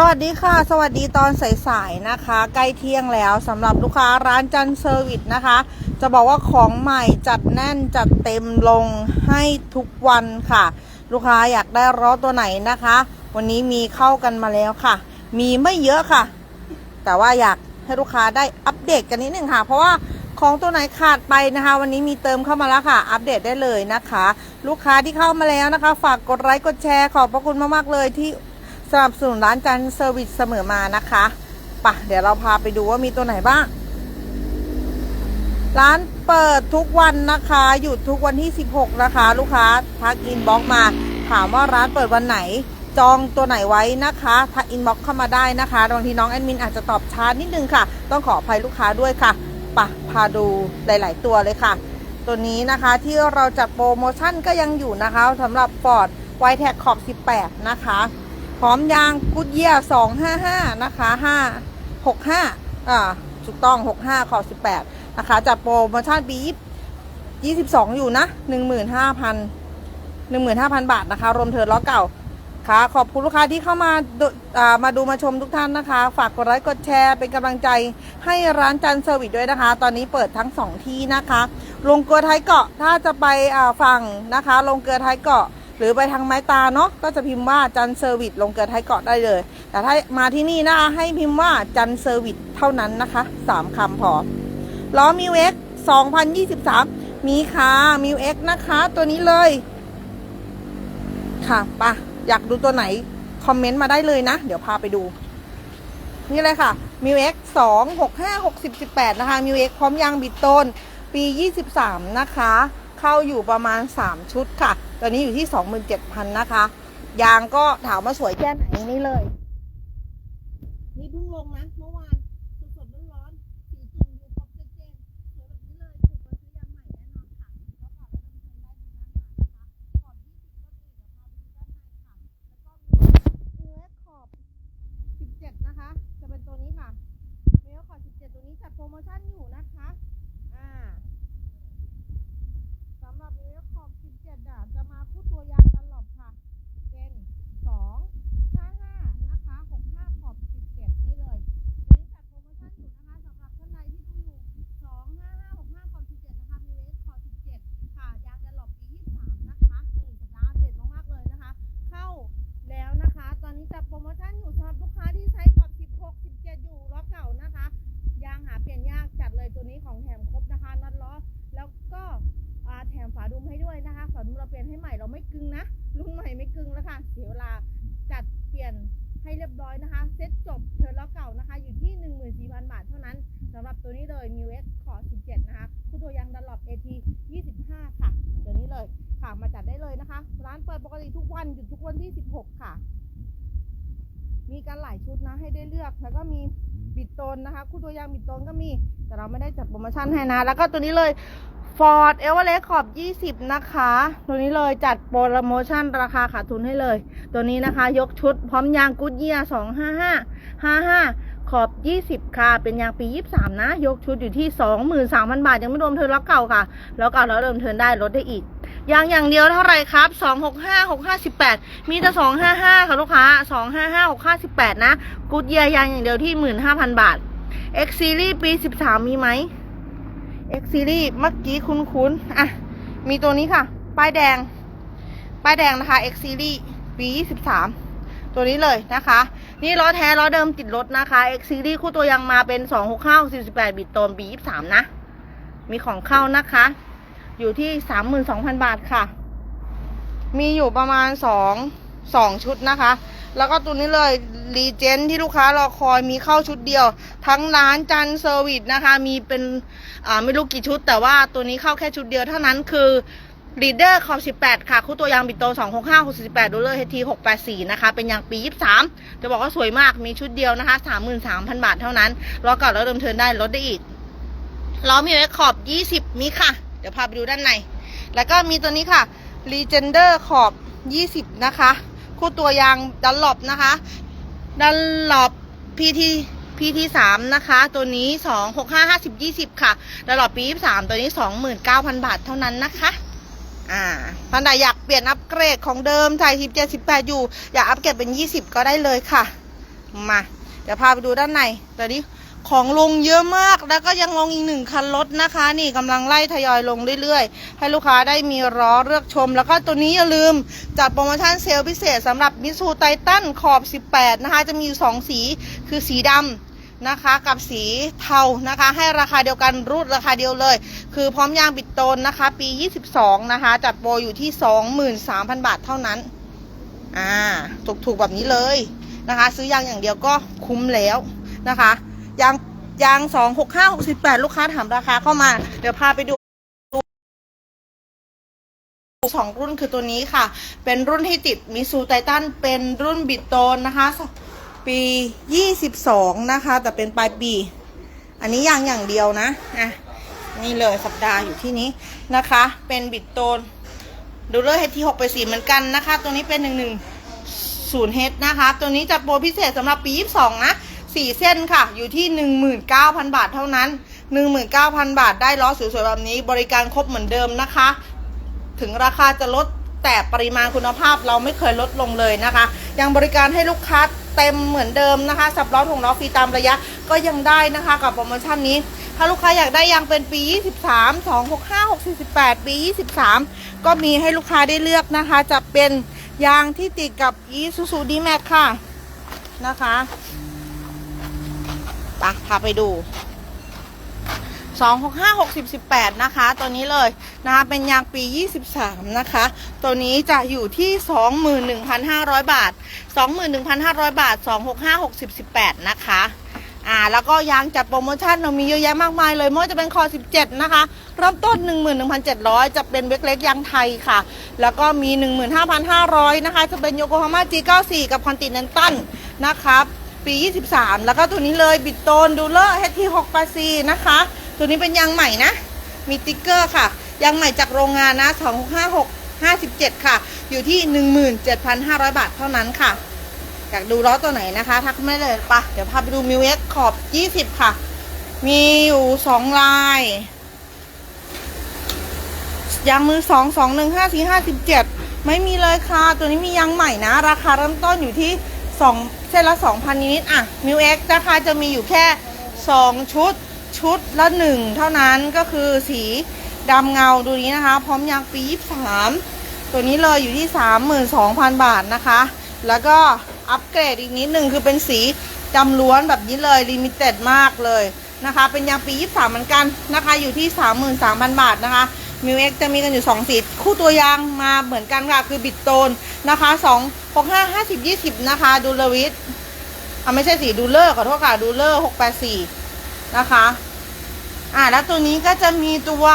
สวัสดีค่ะ สวัสดีตอนสายๆนะคะ ใกล้เที่ยงแล้วสำหรับลูกค้าร้านจันเซอร์วิสนะคะ จะบอกว่าของใหม่จัดแน่นจัดเต็มลงให้ทุกวันค่ะ ลูกค้าอยากได้ล้อตัวไหนนะคะ วันนี้มีเข้ากันมาแล้วค่ะ มีไม่เยอะค่ะ แต่ว่าอยากให้ลูกค้าได้อัปเดตกันนิดนึงค่ะ เพราะว่าของตัวไหนขาดไปนะคะ วันนี้มีเติมเข้ามาแล้วค่ะ อัปเดตได้เลยนะคะ ลูกค้าที่เข้ามาแล้วนะคะ ฝากกดไลค์กดแชร์ขอบพระคุณมากๆเลยที่ สนับสนุนร้านจันเซอร์วิสเสมอมานะคะปะเดี๋ยวเราพาไปดูว่ามีตัวไหนบ้าง ร้านเปิดทุกวันนะคะ หยุดทุกวันที่ 16 นะคะ ลูกค้าทักอินบ็อกมา ถามว่าร้านเปิดวันไหน จองตัวไหนไว้นะคะทักอินบ็อกเข้ามาได้นะคะบางทีน้องแอดมินอาจจะตอบช้านิดนึงค่ะ ต้องขออภัยลูกค้าด้วยค่ะปะพาดูหลาย ๆ ตัวเลยค่ะ ตัวนี้นะคะที่เราจัดโปรโมชั่นก็ยังอยู่นะคะสำหรับ Ford w i t e c ขอบ 18 นะคะ พร้อมยางกุดเยีย255นะคะ5 65อ่าถูกต้อง65ขอบ18นะคะจัดโปรโมชั่นปี22องอยู่นะ15,000 15,000บาทนะคะ รวมเทิร์นล้อเก่าค่ะขอบคุณลูกค้าที่เข้ามาดูอ่ามาดูมาชมทุกท่านนะคะ ฝากกดไลค์กดแชร์เป็นกำลังใจให้ร้านจันเซอร์วิสด้วยนะคะ ตอนนี้เปิดทั้ง 2 ที่นะคะลงเกลือไทยเกาะถ้าจะไปฝั่งนะคะลงเกลือไทยเกาะ หรือไปทางไม้ตาเนาะก็จะพิมพ์ว่าจันเซอร์วิสลงเกลือท้ายเกาะได้เลย แต่ถ้ามาที่นี่นะให้พิมพ์ว่าจันเซอร์วิสเท่านั้นนะคะ 3คำพอล้อมิวเอ็ก2023 มีค่ะมิวเอ็กนะคะ ตัวนี้เลย ค่ะปะอยากดูตัวไหน คอมเมนต์มาได้เลยนะ เดี๋ยวพาไปดู นี่เลยค่ะ m i u X 2 6 5 6 0 18นะคะ m i u X พร้อมยางบิดโตนปี23นะคะ เข้าอยู่ประมาณ3ชุดค่ะ ตอนนี้อยู่ที่ 27,000 นะคะ ยางก็ถามว่าสวยแค่ไหนนี่เลยานเปิดปกติทุกวันหยุดทุกวันที่16ค่ะ มีกันหลายชุดนะให้ได้เลือกแล้วก็มีบิดตนนะคะ คู่ตัวยางบิดตนก็มี แต่เราไม่ได้จัดโปรโมชั่นให้นะ แล้วก็ตัวนี้เลย Ford e v e r e s t ขอบ 20 นะคะ ตัวนี้เลยจัดโปรโมชั่นราคาขาดทุนให้เลย ตัวนี้นะคะ ยกชุดพร้อมยางกูดเยีย255 55 ขอบ 20 ค่ะ เป็นยางปี 23 นะ ยกชุดอยู่ที่ 23,000 บาท ยังไม่รวมเทินล็อกเก่าค่ะแล้วเก่าแล้วเดิมเทินได้ลดได้อีก ยางอย่างเดียวเท่าไหร่ครับ 265 658 มีแต่ 255 ค่ะลูกค้า 255 658 นะ กูดเยียยางอย่างเดียวที่ 15,000 บาท X Series ปี 13 มีไหม X Series เมื่อกี้คุ้นๆ อะ มีตัวนี้ค่ะ ป้ายแดง ป้ายแดงนะคะ X Series ปี 23 ตัวนี้เลยนะคะ นี่ล้อแท้ล้อเดิมติดรถนะคะ X Series คู่ตัวยางมาเป็น 269 48บิตโตนปี 23 นะ มีของเข้านะคะ อยู่ที่ 32,000 บาทค่ะ มีอยู่ประมาณ 2 2 ชุดนะคะ แล้วก็ตัวนี้เลยรีเจนที่ลูกค้ารอคอยมีเข้าชุดเดียว ทั้งร้านจันเซอร์วิสนะคะ มีเป็น อ่า ไม่รู้กี่ชุด แต่ว่าตัวนี้เข้าแค่ชุดเดียวเท่านั้นคือ ลีดเดอร์ขอบ18 ค่ะคู่ตัวยางบิโต265 68ดูเลอร์เฮที684 นะคะ เป็นยางปี 23 จะบอกว่าสวยมากมีชุดเดียวนะคะ 33,000 บาทเท่านั้นรอก่อนแล้วเดิมเทินได้ลดได้อีกล้อมีไว้ขอบ 20มีค่ะ เดี๋ยวพาไปดูด้านใน แล้วก็มีตัวนี้ค่ะ Legender ขอบ 20 นะคะ คู่ตัวยางดันหลบนะคะ ดันหลบ PT PT 3นะคะ ตัวนี้2 6 5 50 20ค่ะดันหลบปี23ตัวนี้29,000บาทเท่านั้นนะคะ อ่าท่านใดอยากเปลี่ยนอัปเกรดของเดิมไทยทิป77 18อยู่ อยากอัปเกรดเป็น20ก็ได้เลยค่ะ มา เดี๋ยวพาไปดูด้านในแต่นี้ของลงเยอะมาก แล้วก็ยังลงอีกหนึ่งคันรถนะคะ นี่กำลังไล่ทยอยลงเรื่อยๆ ให้ลูกค้าได้มีล้อเลือกชม แล้วก็ตัวนี้อย่าลืมจัดโปรโมชั่นเซลล์พิเศษสำหรับมิสูไททันขอบ 18 นะคะ จะมีอยู่ 2 สี คือสีดำ นะคะกับสีเทานะคะ ให้ราคาเดียวกันรูดราคาเดียวเลย คือพร้อมยางบิดโตนนะคะ ปี 22 นะคะ จัดโปรอยู่ที่ 23,000 บาทเท่านั้นอ่าถูกๆแบบนี้เลยนะคะ ซื้อยางอย่างเดียวก็คุ้มแล้วนะคะยางยางสองหกห้าหกสิบแปดลูกค้าถามราคาเข้ามา เดี๋ยวพาไปดูสองรุ่นคือตัวนี้ค่ะ เป็นรุ่นที่ติดมิซูไททันเป็นรุ่นบิดโตนนะคะ ปียี่สิบสองนะคะ แต่เป็นปลายปี อันนี้ยางอย่างเดียวนะอะนี่เลยสัปดาห์อยู่ที่นี้นะคะ เป็นบิดโตนดูเลอร์เฮดที่หกไปสี่เหมือนกันนะคะ ตัวนี้เป็นหนึ่งหนึ่งศูนย์เฮดนะคะ ตัวนี้จัดโปรพิเศษสำหรับปียี่สิบสองนะสี่เส้นค่ะ อยู่ที่หนึ่งหมื่นเก้าพันบาทเท่านั้นหนึ่งหมื่นเก้าพันบาทได้ล้อสวยๆแบบนี้ บริการครบเหมือนเดิมนะคะ ถึงราคาจะลดแต่ปริมาณคุณภาพเราไม่เคยลดลงเลยนะคะ ยังบริการให้ลูกค้า เต็มเหมือนเดิมนะคะสับล้อถุงล้อฟรีตามระยะก็ยังได้นะคะกับโปรโมชั่นนี้ ถ้าลูกค้าอยากได้ยางเป็นปี 23 265 648ปี 23 ก็มีให้ลูกค้าได้เลือกนะคะ จะเป็นยางที่ติดกับอีซูซูดีแม็กค่ะนะคะไปพาไปดู 2 6 5 6 0 18 นะคะ ตัวนี้เลยนะคะเป็นยางปี 23 นะคะ ตัวนี้จะอยู่ที่ 21,500 บาท 21,500 บาท 265 60 18 นะคะอ่าแล้วก็ยางจัดโปรโมชั่นเรามีเยอะแยะมากมายเลยไม่ว่าจะเป็นคอ 17 นะคะเริ่มต้น 11,700 จะเป็นเวกเล็กยางไทยค่ะ แล้วก็มี 15,500 นะคะ จะเป็นโยโกฮาม่า G94 กับคอนติเนนตัลนะครับปี 23 แล้วก็ตัวนี้เลยบิดโตนดูเลอร์ HT684 นะคะ ตัวนี้เป็นยางใหม่นะ มีติ๊กเกอร์ค่ะ ยางใหม่จากโรงงานนะ256 57 ค่ะ อยู่ที่ 17,500 บาทเท่านั้นค่ะ อยากดูล้อตัวไหนนะคะ ทักไม่เลยปะเดี๋ยวพาไปดูมิวเอ็กขอบ 20 ค่ะ มีอยู่ 2 ลายยางมือ2 2 1 5 4 5 17ไม่มีเลยค่ะ ตัวนี้มียางใหม่นะ ราคาเริ่มต้นอยู่ที่2เส้นละ2,000นิดอะมิวเอ็กนะคะจะมีอยู่แค่2ชุด ชุดละ1เท่านั้นก็คือสีดำเงาดูนี้นะคะ พร้อมยางปี23ตัวนี้เลยอยู่ที่ 32,000 บาทนะคะ แล้วก็อัปเกรดอีกนิดหนึ่งคือเป็นสีดำล้วนแบบนี้เลยลิมิเต็ดมากเลยนะคะ เป็นยางปี 23 เหมือนกันนะคะ อยู่ที่ 33,000 บาทนะคะมิวเอ็กจะมีกันอยู่ 2 สี คู่ตัวยางมาเหมือนกันค่ะ คือบิดโตนนะคะ 2 6 5 50 20 นะคะ ดูเลวิสอะไม่ใช่สีดูเลอร์ขอโทษค่ะ ดูเลอร์684 นะคะ อ่าแล้วตัวนี้ก็จะมีตัว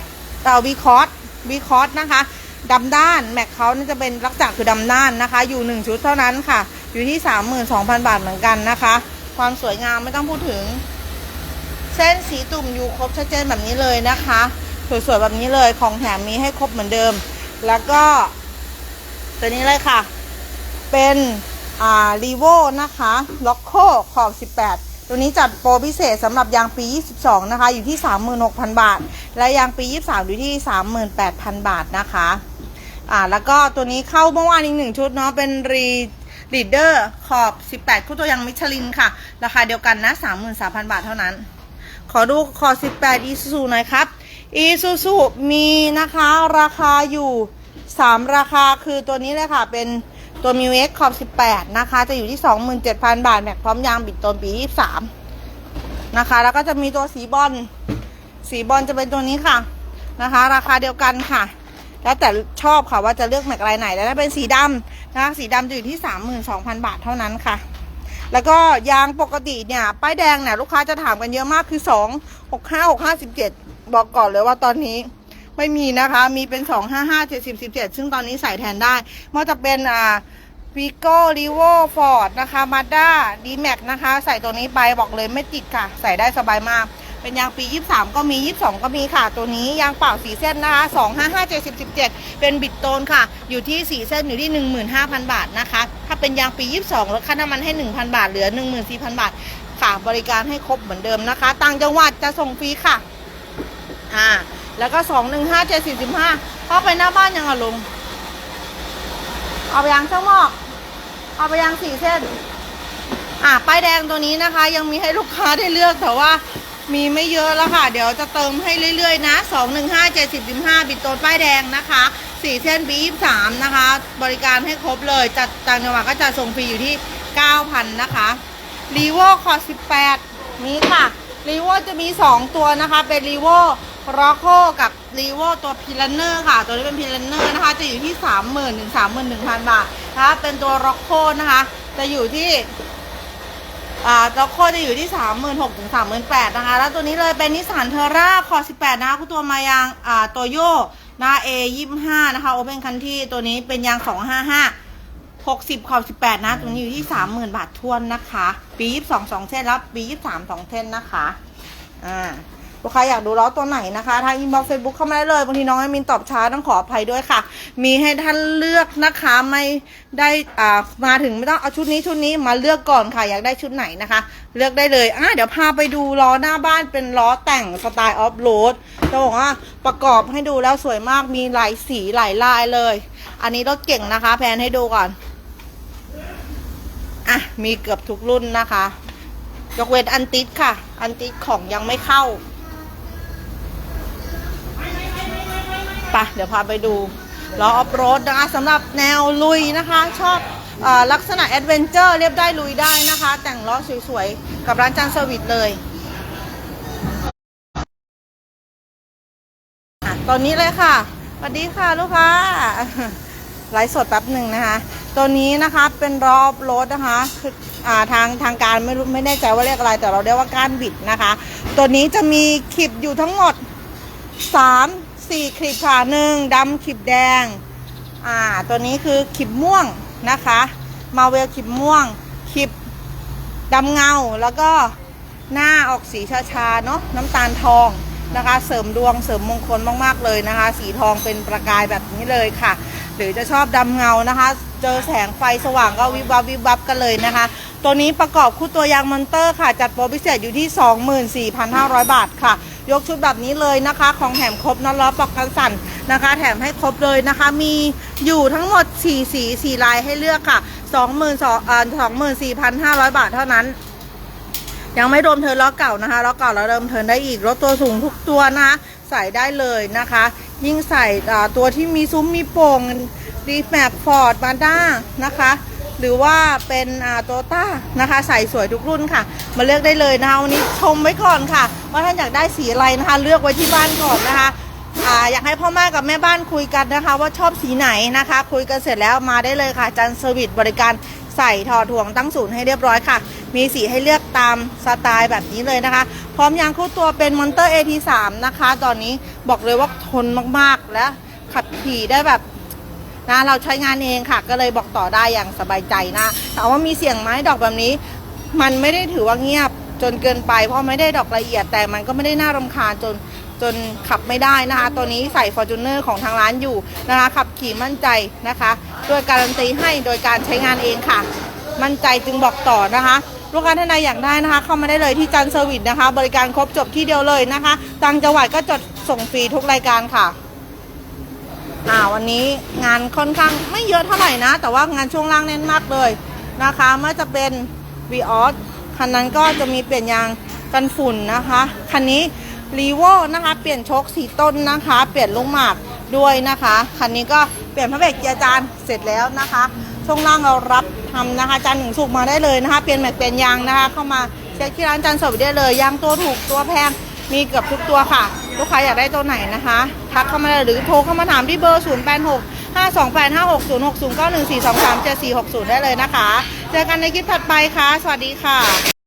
X เต่า B c o s B c o s นะคะดำด้านแม็กเขาจะเป็นลักษณะคือดำด้านนะคะ อยู่ 1 ชุดเท่านั้นค่ะ อยู่ที่ 32,000 บาทเหมือนกันนะคะ ความสวยงามไม่ต้องพูดถึง เส้นสีตุ่มอยู่ครบชัดเจนแบบนี้เลยนะคะสวยๆแบบนี้เลยของแถมมีให้ครบเหมือนเดิม แล้วก็ ตัวนี้เลยค่ะ เป็นอ่ารีโวนะคะล็อกโคขอบ 18 ตัวนี้จัดโปรพิเศษสำหรับยางปี 22 นะคะ อยู่ที่ 36,000 บาท และยางปี 23 อยู่ที่ 38,000 บาทนะคะอ่าแล้วก็ตัวนี้เข้าเมื่อวานอีกหนึ่งชุดเนาะเป็นรีลีดเดอร์ขอบ 18 คู่ตัวยางมิชลินค่ะ ราคาเดียวกันนะ 33,000 บาทเท่านั้น ขอดูขอ18 อีซูซูหน่อยครับ อีซูซูมีนะคะราคาอยู่ 3 ราคาคือตัวนี้เลยค่ะเป็น ตัวมิวเอ็กขอบ 18 นะคะ จะอยู่ที่ 27,000 บาท แม็กพร้อมยางบิดต้นปี 23 นะคะ แล้วก็จะมีตัวสีบอล สีบอลจะเป็นตัวนี้ค่ะ นะคะ ราคาเดียวกันค่ะ แล้วแต่ชอบค่ะว่าจะเลือกแม็กลายไหน แล้วถ้าเป็นสีดำนะคะ สีดำจะอยู่ที่ 32,000 บาทเท่านั้นค่ะ แล้วก็ยางปกติเนี่ย ป้ายแดงเนี่ยลูกค้าจะถามกันเยอะมากคือ 2 6 5 6 5 17 บอกก่อนเลยว่าตอนนี้ ไม่มีนะคะ มีเป็น2 5 5 7 0 17ซึ่งตอนนี้ใส่แทนได้ม่ว่าจะเป็นอ่าวีโก้รีโวฟอร์ดนะคะมาด้าดีแม็กนะคะ ใส่ตัวนี้ไปบอกเลยไม่ติดค่ะ ใส่ได้สบายมาก เป็นยางปี 23 ก็มี 22 ก็มีค่ะ ตัวนี้ยางเปล่าสีเส้นนะคะ 2 5 5 7 0 17 เป็นบิดโตนค่ะ อยู่ที่4เส้นอยู่ที่ 15,000 บาทนะคะ ถ้าเป็นยางปี 22ลดค่าน้ำมันให้ 1,000 บาท เหลือ 14,000 บาท ค่ะ บริการให้ครบเหมือนเดิมนะคะ ต่างจังหวัดจะส่งฟรีค่ะ อ่า แล้วก็2 1 5 7 4 5เข้าไปหน้าบ้านยังอะลุงเอาไปยังช่างหมอกเอาไปยังสี่เส้น อะป้ายแดงตัวนี้นะคะ ยังมีให้ลูกค้าได้เลือกแต่ว่ามีไม่เยอะแล้วค่ะ เดี๋ยวจะเติมให้เรื่อยๆนะ2 1 5 7 0 15บิดโตนป้ายแดงนะคะ4เส้นปี23นะคะ บริการให้ครบเลยจัดต่างจังหวัดก็จะส่งฟรีอยู่ที่9,000นนะคะรีโวคอ18นี้ค่ะรีโวจะมี2ตัวนะคะ เป็นรีโว ร็อกโคกับรีโวตัวพิลันเนอร์ค่ะ ตัวนี้เป็นพิลันเนอร์นะคะ จะอยู่ที่ 30,000ถึง31,000 บาทนะคะเป็นตัวร็อกโคนะคะ จะอยู่ที่อ่าจ็อกโคจะอยู่ที่สามหมื่นหกถึงสามหมื่นแปดนะคะ แล้วตัวนี้เลยเป็นนิสสันเทอร่าคอสิบแปดนะคะคุณตัวมายางอ่าโตโยนะเอยี่ห้านะคะโอเพนคันที่ตัวนี้เป็นยางสองห้าห้าหกสิบขอบสิบแปดนะ ตัวนี้อยู่ที่สามหมื่นบาททวนนะคะ ปียี่สิบสองสองเส้นแล้วปียี่สิบสามสองเส้นนะคะ อ่า ลูกค้าอยากดูล้อตัวไหนนะคะทางอินบ็อกซ์เฟซบุ๊กเข้ามาได้เลยบางทีน้องแอดมินตอบช้าต้องขออภัยด้วยค่ะ มีให้ท่านเลือกนะคะไม่ได้อ่ามาถึงไม่ต้องเอาชุดนี้ชุดนี้มาเลือกก่อนค่ะอยากได้ชุดไหนนะคะ เลือกได้เลยอะเดี๋ยวพาไปดูล้อหน้าบ้านเป็นล้อแต่งสไตล์ออฟโรดจะบอกว่าประกอบให้ดูแล้วสวยมากมีหลายสีหลายลายเลย อันนี้รถเก่งนะคะแพนให้ดูก่อนอะมีเกือบทุกรุ่นนะคะ ยกเว้นอันติดค่ะ อันติดของยังไม่เข้า ปะเดี๋ยวพาไปดูล้อออฟโรดนะคะสำหรับแนวลุยนะคะ ชอบอลักษณะแอดเวนเจอร์เรียบได้ลุยได้นะคะ แต่งล้อสวยๆ กับร้านจานเซอร์วิสเลยตอนนี้เลยค่ะสวัสดีค่ะลูกค้าไลฟ์สดแป๊บหนึ่งนะคะ ตัวนี้นะคะเป็นล้อออฟโรดนะคะคืออาทางทางการไม่รู้ไม่แน่ใจว่าเรียกอะไร แต่เราเรียกว่าก้านบิดนะคะ ตัวนี้จะมีขีบอยู่ทั้งหมดสาม สี่คลิปค่ะหนึ่งดำคลิปแดง อ่า ตัวนี้คือคลิปม่วงนะคะ มาเวลคลิปม่วง คลิปดำเงา แล้วก็หน้าออกสีชาๆเนาะน้ำตาลทองนะคะ เสริมดวงเสริมมงคลมากๆเลยนะคะ สีทองเป็นประกายแบบนี้เลยค่ะ หรือจะชอบดำเงานะคะ เจอแสงไฟสว่างก็วิบวับวิบวับกันเลยนะคะ ตัวนี้ประกอบคู่ตัวยางมอนเตอร์ค่ะ จัดโปรพิเศษอยู่ที่ 24,500 บาทค่ะยกชุดแบบนี้เลยนะคะ ของแถมครบน็อตล้อปอกกันสั่นนะคะ แถมให้ครบเลยนะคะ มีอยู่ทั้งหมด4สี4ลายให้เลือกค่ะ 22,000อ่า24,500 บาทเท่านั้นยังไม่รวมเทิร์นล้อเก่านะคะล้อเก่าแล้วเริ่มเทินได้อีกรถตัวสูงทุกตัวนะคะใส่ได้เลยนะคะ ยิ่งใส่ตัวที่มีซุ้มมีโป่งดีแมปฟอร์ดมาด้านะคะ หรือว่าเป็นโตต้านะคะ ใส่สวยทุกรุ่นค่ะ มาเลือกได้เลยนะคะวันนี้ชมไว้ก่อนค่ะ ว่าท่านอยากได้สีอะไรนะคะ เลือกไว้ที่บ้านก่อนนะคะอยากให้พ่อแม่กับแม่บ้านคุยกันนะคะ ว่าชอบสีไหนนะคะ คุยกันเสร็จแล้วมาได้เลยค่ะจันเซอร์วิสบริการใส่ถอดถ่วงตั้งศูนย์ให้เรียบร้อยค่ะ มีสีให้เลือกตามสไตล์แบบนี้เลยนะคะ พร้อมยางคู่ตัวเป็นมอนเตอร์ AT3 นะคะ ตอนนี้บอกเลยว่าทนมากๆและขับขี่ได้แบบ นะเราใช้งานเองค่ะ ก็เลยบอกต่อได้อย่างสบายใจนะถามว่ามีเสียงไหม้ดอกแบบนี้ มันไม่ได้ถือว่าเงียบจนเกินไป เพราะไม่ได้ดอกละเอียดแต่มันก็ไม่ได้น่ารำคาญจนจนขับไม่ได้นะคะ ตัวนี้ใส่ f o r t u n e r ของทางร้านอยู่นะคะ ขับขี่มั่นใจนะคะโดยการันตีให้โดยการใช้งานเองค่ะ มั่นใจจึงบอกต่อนะคะ ลูกค้าท่านใดอยากได้นะคะ เข้ามาได้เลยที่จันเซอร์วิสนะคะ บริการครบจบที่เดียวเลยนะคะต่างจังหวัดก็จดส่งฟรีทุกรายการค่ะ อ่าวันนี้งานค่อนข้างไม่เยอะเท่าไหร่นะ แต่ว่างานช่วงล่างแน่นมากเลยนะคะไม่ว่าจะเป็น v ีออสคันนั้นก็จะมีเปลี่ยนยางกันฝุ่นนะคะ คันนี้รีโวนะคะ เปลี่ยนโชคสีต้นนะคะ เปลี่ยนลูกหมากด้วยนะคะ คันนี้ก็เปลี่ยนพระเบรกเกียร์จานเสร็จแล้วนะคะช่วงล่างเรารับทำนะคะจันทร์ถึงสุกมาได้เลยนะคะ เปลี่ยนแม็กเปลี่ยนยางนะคะ เข้ามาเช็คที่ร้านจันสดได้เลยยางตัวถูกตัวแพง มีเกือบทุกตัวค่ะ ลูกค้าอยากได้ตัวไหนนะคะ ทักเข้ามาเลยหรือโทรเข้ามาถามที่เบอร์ 0 8 6 5 2 8 5 6 0 6 0 9 1 4 2 3 7 4 6 0 ได้เลยนะคะ เจอกันในคลิปถัดไปค่ะ สวัสดีค่ะ